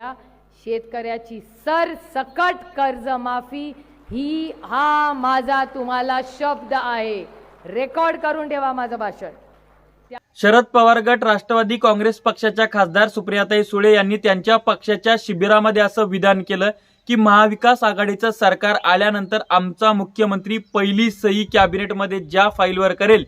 शेतकऱ्याची सरसकट कर्जमाफी ही हा माझा तुम्हाला शब्द आहे. रेकॉर्ड करून ठेवा माझं भाषण. शरद पवार गट राष्ट्रवादी काँग्रेस पक्षाच्या खासदार सुप्रियाताई सुळे यांनी त्यांच्या पक्षाच्या शिबिरामध्ये असं विधान केलं की महाविकास आघाडीचं सरकार आल्यानंतर आमचा मुख्यमंत्री पहिली सही कॅबिनेटमध्ये ज्या फाईलवर करेल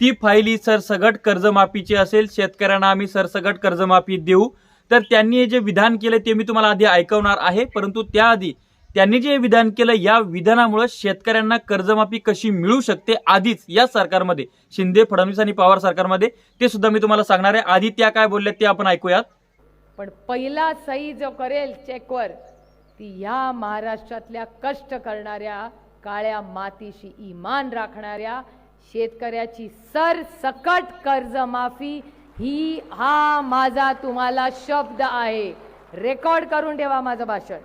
ती फाईल ही सरसगट कर्जमाफीची असेल. शेतकऱ्यांना आम्ही सरसगट कर्जमाफी देऊ. तर त्यांनी जे विधान केलं ते मी तुम्हाला आधी ऐकवणार आहे. परंतु त्याआधी त्यांनी जे विधान केलं या विधानामुळे शेतकऱ्यांना कर्जमाफी कशी मिळू शकते? आधीच या सरकारमध्ये शिंदे फडणवीस आणि पवार सरकारमध्ये ते सुद्धा मी तुम्हाला सांगणार आहे. आधी त्या काय बोलल्या ते आपण ऐकूयात. पण पहिला सही जो करेल चेकवर ती या महाराष्ट्रातल्या कष्ट करणाऱ्या काळ्या मातीशी इमान राखणाऱ्या शेतकऱ्याची सरसकट कर्जमाफी ही हा माझा तुम्हाला शब्द आहे. रेकॉर्ड करून ठेवा माझं भाषण.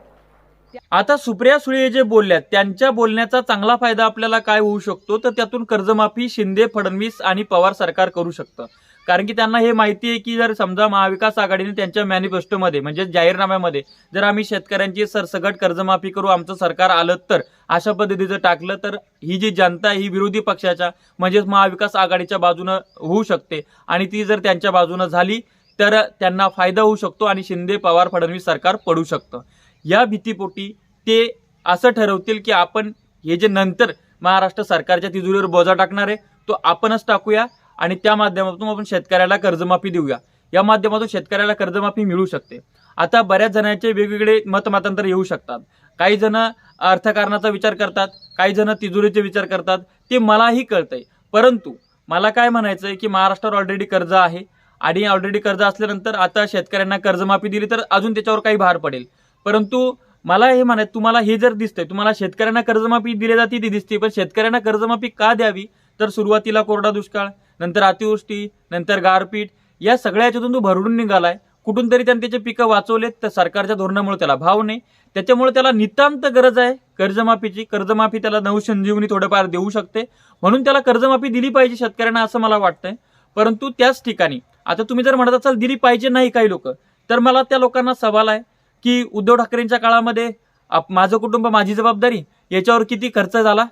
आता सुप्रिया सुळे जे बोलल्यात त्यांच्या बोलण्याचा चांगला फायदा आपल्याला काय होऊ शकतो? तर त्यातून कर्जमाफी शिंदे फडणवीस आणि पवार सरकार करू शकतं. कारण की त्यांना हे माहिती आहे की जर समजा महाविकास आघाडीने त्यांच्या मॅनिफेस्टोमध्ये म्हणजे जाहीरनाम्यामध्ये जर आम्ही शेतकऱ्यांची सरसगट कर्जमाफी करू आमचं सरकार आलं तर अशा पद्धतीचं टाकलं तर ही जी जनता आहे, ही विरोधी पक्षाच्या म्हणजेच महाविकास आघाडीच्या बाजूनं होऊ शकते. आणि ती जर त्यांच्या बाजूनं झाली तर त्यांना फायदा होऊ शकतो आणि शिंदे पवार फडणवीस सरकार पडू शकतं. या भीतीपोटी ते असं ठरवतील की आपण हे जे नंतर महाराष्ट्र सरकारच्या तिजोरीवर बोजा टाकणार आहे तो आपणच टाकूया. आणि त्या माध्यमातून आपण शेतकऱ्याला कर्जमाफी देऊया. या माध्यमातून शेतकऱ्याला कर्जमाफी मिळू शकते. आता बऱ्याच जणांचे वेगवेगळे मतमतांतर येऊ शकतात. काही जण अर्थकारणाचा विचार करतात काही जण तिजोरीचे विचार करतात ते मलाही कळतंय. परंतु मला काय म्हणायचं आहे की महाराष्ट्रावर ऑलरेडी कर्ज आहे आणि ऑलरेडी कर्ज असल्यानंतर आता शेतकऱ्यांना कर्जमाफी दिली तर अजून त्याच्यावर काही भार पडेल. परंतु मला हे म्हणायचं तुम्हाला हे जर दिसतंय तुम्हाला शेतकऱ्यांना कर्जमाफी दिली जाते ती दिसते पण शेतकऱ्यांना कर्जमाफी का द्यावी? तर सुरुवातीला कोरडा दुष्काळ नंतर अतिवृष्टी नंतर गारपीट या सगळ्या याच्यातून तो भरडून निघालाय. कुठून तरी त्यांनी त्याचे पिकं वाचवलेत तर सरकारच्या धोरणामुळे त्याला भाव नाही. त्याच्यामुळे त्याला नितांत गरज आहे कर्जमाफीची. कर्जमाफी त्याला नवसंजीवनी थोडंफार देऊ शकते. म्हणून त्याला कर्जमाफी दिली पाहिजे शेतकऱ्यांना असं मला वाटतंय. परंतु त्याच ठिकाणी आता तुम्ही जर म्हणत असाल दिली पाहिजे नाही काही लोक तर मला त्या लोकांना सवाल आहे की उद्धव ठाकरेंच्या काळामध्ये आप- माझं कुटुंब माझी जबाबदारी याच्यावर किती खर्च झाला?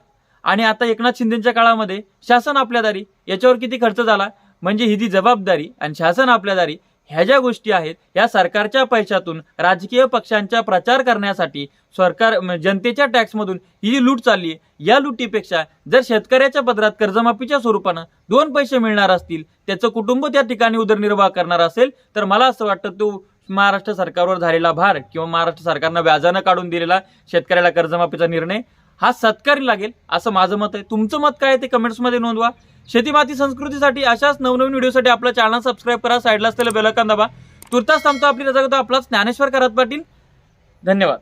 आणि आता एकनाथ शिंदेच्या काळामध्ये शासन आपल्या दारी याच्यावर किती खर्च झाला? म्हणजे ही जी जबाबदारी आणि शासन आपल्या दारी ह्या ज्या गोष्टी आहेत या सरकारच्या पैशातून राजकीय पक्षांचा प्रचार करण्यासाठी सरकार जनतेच्या टॅक्समधून ही जी लूट चालली आहे. या लुटीपेक्षा जर शेतकऱ्याच्या पदरात कर्जमाफीच्या स्वरूपानं दोन पैसे मिळणार असतील त्याचं कुटुंब त्या ठिकाणी उदरनिर्वाह करणार असेल तर मला असं वाटतं तो महाराष्ट्र सरकारवर झालेला भार किंवा महाराष्ट्र सरकारनं व्याजानं काढून दिलेला शेतकऱ्याला कर्जमाफीचा निर्णय. हा सत्कारी लागेल असं माझं मत आहे. तुमचं मत काय ते कमेंट्समध्ये नोंदवा. शेतीमाती संस्कृतीसाठी अशाच नवनवीन व्हिडिओसाठी आपला चॅनल सबस्क्राईब करा. साईडला असलेलं बेलकन दाबा. तुर्तास थांबतो आपली रजा करतो आपला ज्ञानेश्वर करत पाटील. धन्यवाद.